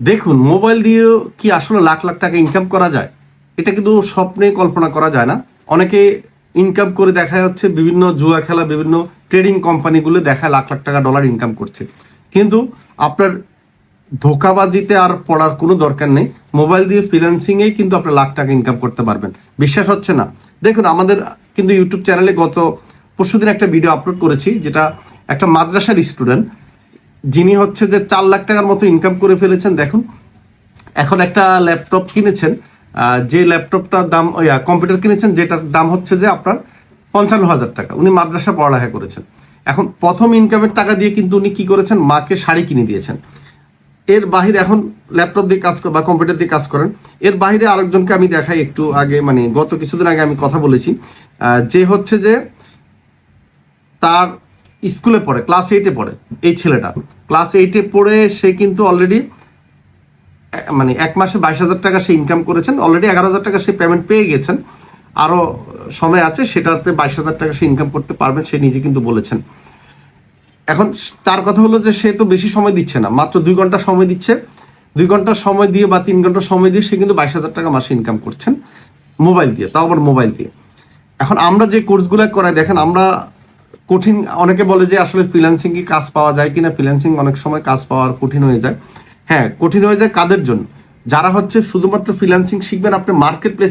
দেখুন, মোবাইল দিয়েও কি আসলে লাখ লাখ টাকা ইনকাম করা যায়? এটা কিন্তু স্বপ্নে কল্পনা করা যায় না। অনেকে ইনকাম করে দেখা যাচ্ছে বিভিন্ন জুয়া খেলা, বিভিন্ন ট্রেডিং কোম্পানিগুলো দেখায় লাখ লাখ টাকা ডলার ইনকাম করছে। কিন্তু আপনার ধোকাবাজিতে আর পড়ার কোনো দরকার নেই। মোবাইল দিয়ে ফ্রিল্যান্সিং এই কিন্তু আপনি লাখ টাকা ইনকাম করতে পারবেন। বিশ্বাস হচ্ছে না। দেখুন, আমাদের কিন্তু ইউটিউব চ্যানেলে গত পরশুদিন একটা ভিডিও আপলোড করেছি, যেটা একটা মাদ্রাসার স্টুডেন্ট যিনি হচ্ছে যে চার লাখ টাকার মতো ইনকাম করে ফেলেছেন, দেখুন, এখন একটা ল্যাপটপ কিনেছেন যে ল্যাপটপটার দাম কম্পিউটার কিনেছেন, যেটার দাম হচ্ছে যে আপনার পঞ্চান্ন হাজার টাকা। উনি মাদ্রাসা পড়ালেখা করেছেন। এখন প্রথম ইনকামের টাকা দিয়ে কিন্তু উনি কি করেছেন? মাকে শাড়ি কিনে দিয়েছেন। এর বাহিরে এখন ল্যাপটপ দিয়ে কাজ বা কম্পিউটার দিয়ে কাজ করেন। এর বাইরে আরেকজনকে আমি দেখাই একটু আগে মানে গত কিছুদিন আগে আমি কথা বলেছি। যে হচ্ছে যে তার স্কুলে পড়ে ক্লাস এইটে পড়ে এই ছেলেটা। ক্লাস এইটে পড়ে সে কিন্তু অলরেডি মানে এক মাসে বাইশ হাজার টাকা সে ইনকাম করেছেন অলরেডি এগারো হাজার টাকা সে পেমেন্ট পেয়ে গেছেন। আরও সময় আছে, সেটাতে বাইশ হাজার টাকা সে ইনকাম করতে পারবেন, সে নিজে কিন্তু বলেছেন। এখন তার কথা হলো যে সে তো বেশি সময় দিচ্ছে না, মাত্র দুই ঘণ্টা সময় দিচ্ছে। দুই ঘণ্টা সময় দিয়ে বা তিন ঘণ্টা সময় দিয়ে সে কিন্তু বাইশ হাজার টাকা মাসে ইনকাম করছেন মোবাইল দিয়ে, তাও আবার মোবাইল দিয়ে। এখন আমরা যে কোর্সগুলো করাই, দেখেন আমরা কঠিন, অনেকে বলে যে আসলে ফ্রিল্যান্সিং কি কাজ পাওয়া যায় কিনা? ফ্রিল্যান্সিং অনেক সময় কাজ পাওয়ার কঠিন হয়ে যায়। হ্যাঁ কঠিন হয়ে যায় কাদের জন্য? যারা হচ্ছে শুধুমাত্র ফ্রিল্যান্সিং শিখবেন, আপনি মার্কেট প্লেস